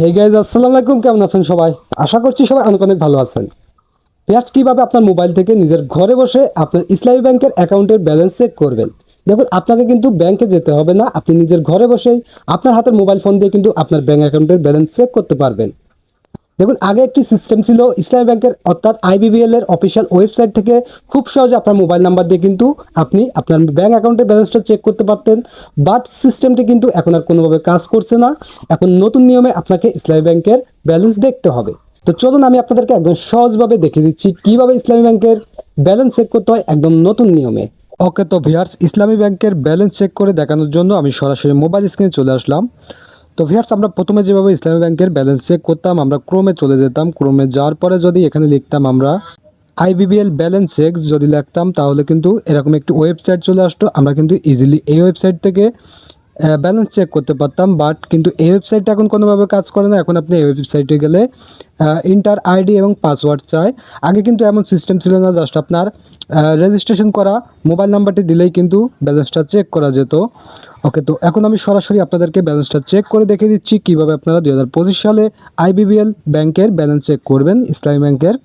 Hey guys আসসালামু আলাইকুম। কেমন আছেন সবাই? আশা করছি সবাই অনেক অনেক ভালো আছেন। পেঁয়াজ কীভাবে আপনার মোবাইল থেকে নিজের ঘরে বসে আপনার ইসলামী ব্যাংকের অ্যাকাউন্টের ব্যালেন্স চেক করবেন? দেখুন, আপনাকে কিন্তু ব্যাংকে যেতে হবে না। আপনি নিজের ঘরে বসেই আপনার হাতের মোবাইল ফোন দিয়ে কিন্তু আপনার ব্যাংক অ্যাকাউন্টের ব্যালেন্স চেক করতে পারবেন। দেখুন, আগে একটি সিস্টেম ছিল, ইসলামী ব্যাংকের, অর্থাৎ আইবিবিএল এর অফিসিয়াল ওয়েবসাইট থেকে খুব সহজে আপনার মোবাইল নাম্বার দিয়ে কিন্তু আপনি আপনার ব্যাংক অ্যাকাউন্টের ব্যালেন্সটা চেক করতে পারতেন। বাট সিস্টেমটি কিন্তু এখন আর কোনোভাবে কাজ করছে না। এখন নতুন নিয়মে আপনাকে ইসলামী ব্যাংকের ব্যালেন্স দেখতে হবে। তো চলুন, আমি আপনাদেরকে একদম সহজভাবে দেখিয়ে দিচ্ছি, কীভাবে ইসলামী ব্যাংকের ব্যালেন্স চেক করতে হয় একদম নতুন নিয়মে। ওকে, তো ভিয়ার্স ইসলামী ব্যাংকের ব্যালেন্স চেক করে দেখানোর জন্য আমি সরাসরি মোবাইল স্ক্রিনে চলে আসলাম। তো ভিয়ার্স আমরা প্রথমে যেভাবে ইসলামী ব্যাংকের ব্যালেন্স চেক করতাম, আমরা ক্রোমে চলে যেতাম। ক্রোমে যাওয়ার পরে যদি এখানে লিখতাম আমরা আইবিবিএল ব্যালেন্স চেক যদি লিখতাম, তাহলে কিন্তু এরকম একটি ওয়েবসাইট চলে আসতো। আমরা কিন্তু ইজিলি এই ওয়েবসাইট থেকে ব্যালেন্স চেক করতে পারতাম। বাট কিন্তু এই ওয়েবসাইটটা এখন কোনোভাবে কাজ করে না। এখন আপনি এই ওয়েবসাইটে গেলে ইন্টার আইডি এবং পাসওয়ার্ড চাই। আগে কিন্তু এমন সিস্টেম ছিল না জাস্ট আপনার রেজিস্ট্রেশন করা মোবাইল নাম্বারটি দিলেই কিন্তু ব্যালেন্সটা চেক করা যেত। ওকে তো এখন আমি সরাসরি আপনাদেরকে ব্যালেন্সটা চেক করে দেখে দিচ্ছি কীভাবে আপনারা দুই হাজার পঁচিশ সালে আইবিবিএল ব্যাংকের ব্যালেন্স চেক করবেন ইসলামী ব্যাংকের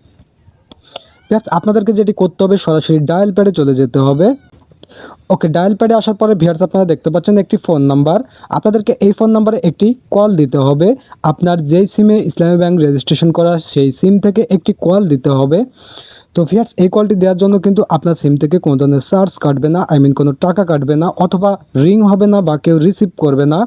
Friends, আপনাদেরকে যেটি করতে হবে সরাসরি ডায়াল প্যাডে চলে যেতে হবে। ওকে ডায়াল প্যাডে আসার পরে ভিয়ার্স আপনারা দেখতে পাচ্ছেন একটি ফোন নাম্বার আপনাদেরকে এই ফোন নাম্বারে একটি কল দিতে হবে। আপনার যেই সিমে ইসলামী ব্যাংক রেজিস্ট্রেশন করা সেই সিম থেকে একটি কল দিতে হবে। তো ফিয়ার্স এই কলটি দেওয়ার জন্য কিন্তু আপনার সিম থেকে কোনো ধরনের চার্জ কাটবে না আই মিন কোনো টাকা কাটবে না, অথবা রিং হবে না বা কেউ রিসিভ করবে না।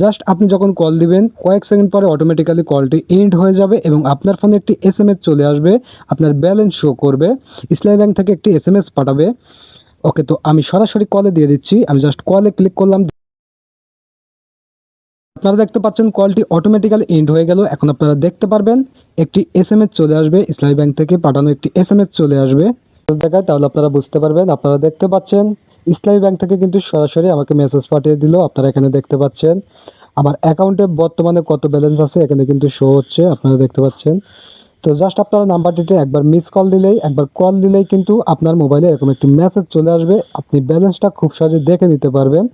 জাস্ট আপনি যখন কল দিবেন, কয়েক সেকেন্ড পরে অটোমেটিক্যালি কলটি এন্ড হয়ে যাবে এবং আপনার ফোনে একটি এস চলে আসবে, আপনার ব্যালেন্স শো করবে ইসলামী ব্যাংক থেকে একটি এস পাঠাবে। ওকে তো আমি সরাসরি কলে দিয়ে দিচ্ছি, আমি জাস্ট কলে ক্লিক করলাম আপনারা দেখতে পাচ্ছেন কলটি অটোমেটিক্যালি এন্ড হয়ে গেল। এখন আপনারা দেখতে পারবেন, একটি এস চলে আসবে ইসলামী ব্যাংক থেকে পাঠানো একটি এস চলে আসবে। দেখায়, তাহলে আপনারা বুঝতে পারবেন, আপনারা দেখতে পাচ্ছেন ইসলামী ব্যাংক থেকে কিন্তু সরাসরি আমাকে মেসেজ পাঠিয়ে দিল, আপনারা এখানে দেখতে পাচ্ছেন। আমার অ্যাকাউন্টে বর্তমানে কত ব্যালেন্স আছে, এখানে কিন্তু শো হচ্ছে, আপনারা দেখতে পাচ্ছেন। তো জাস্ট আপনারা নাম্বারটিতে একবার মিস কল দিলেই, একবার কল দিলেই কিন্তু আপনার মোবাইলে এরকম একটি মেসেজ চলে আসবে। আপনি ব্যালেন্সটা খুব সহজে দেখে নিতে পারবেন।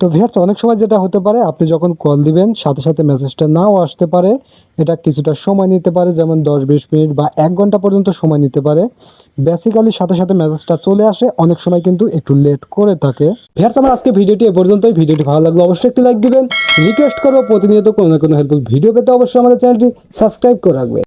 তো ভিয়ার্স অনেক সময় যেটা হতে পারে, আপনি যখন কল দিবেন, সাথে সাথে মেসেজটা নাও আসতে পারে। এটা কিছুটা সময় নিতে পারে, যেমন দশ বিশ মিনিট বা এক ঘণ্টা পর্যন্ত সময় নিতে পারে। বেসিক্যালি সাথে সাথে মেসেজটা চলে আসে, অনেক সময় কিন্তু একটু লেট করে থাকে। ভিয়ার্স আমার আজকে ভিডিওটি এ পর্যন্তই। ভিডিওটি ভালো লাগলে অবশ্যই একটি লাইক দিবেন। রিকোয়েস্ট করব, প্রতিনিয়ত কোনো না কোনো হেল্পফুল ভিডিও পেতে অবশ্যই আমাদের চ্যানেলটি সাবস্ক্রাইব করে রাখবেন।